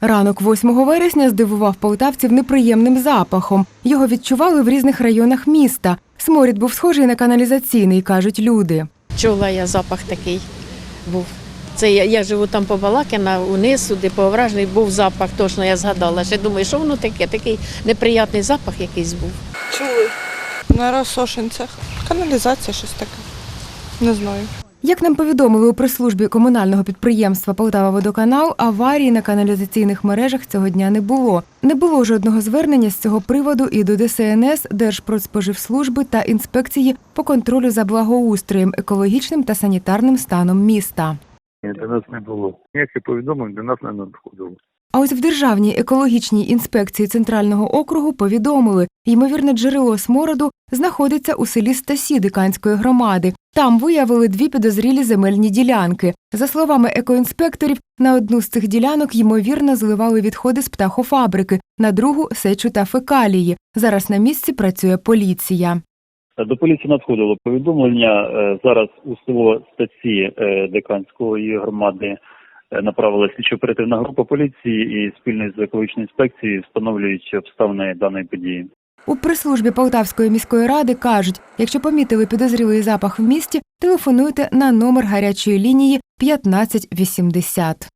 Ранок 8 вересня здивував полтавців неприємним запахом. Його відчували в різних районах міста. Сморід був схожий на каналізаційний, кажуть люди. Чула я запах такий був. Це я, я живу там по Балакіна, униз, сюди по Овражний, був запах, точно я згадала. Ще думаю, що воно таке, такий неприятний запах якийсь був. Чули. На розсошенцях. Каналізація щось таке. Не знаю. Як нам повідомили у прес-службі комунального підприємства Полтава Водоканал, аварії на каналізаційних мережах цього дня не було. Не було жодного звернення з цього приводу і до ДСНС, Держпродспоживслужби та інспекції по контролю за благоустроєм, екологічним та санітарним станом міста. Ні, до нас не було. Ніяких повідомлень до нас не надходило. А ось в Державній екологічній інспекції центрального округу повідомили, ймовірне джерело смороду знаходиться у селі Стасі Диканської громади. Там виявили дві підозрілі земельні ділянки. За словами екоінспекторів, на одну з цих ділянок ймовірно зливали відходи з птахофабрики, на другу сечу та фекалії. Зараз на місці працює поліція. До поліції надходило повідомлення. Е, Зараз у село Стаці е, Деканської громади е, направила слідчо-оперативна група поліції і спільно з екологічною інспекцією встановлюють обставини даної події. У прислужбі Полтавської міської ради кажуть, якщо помітили підозрілий запах в місті, телефонуйте на номер гарячої лінії 1580.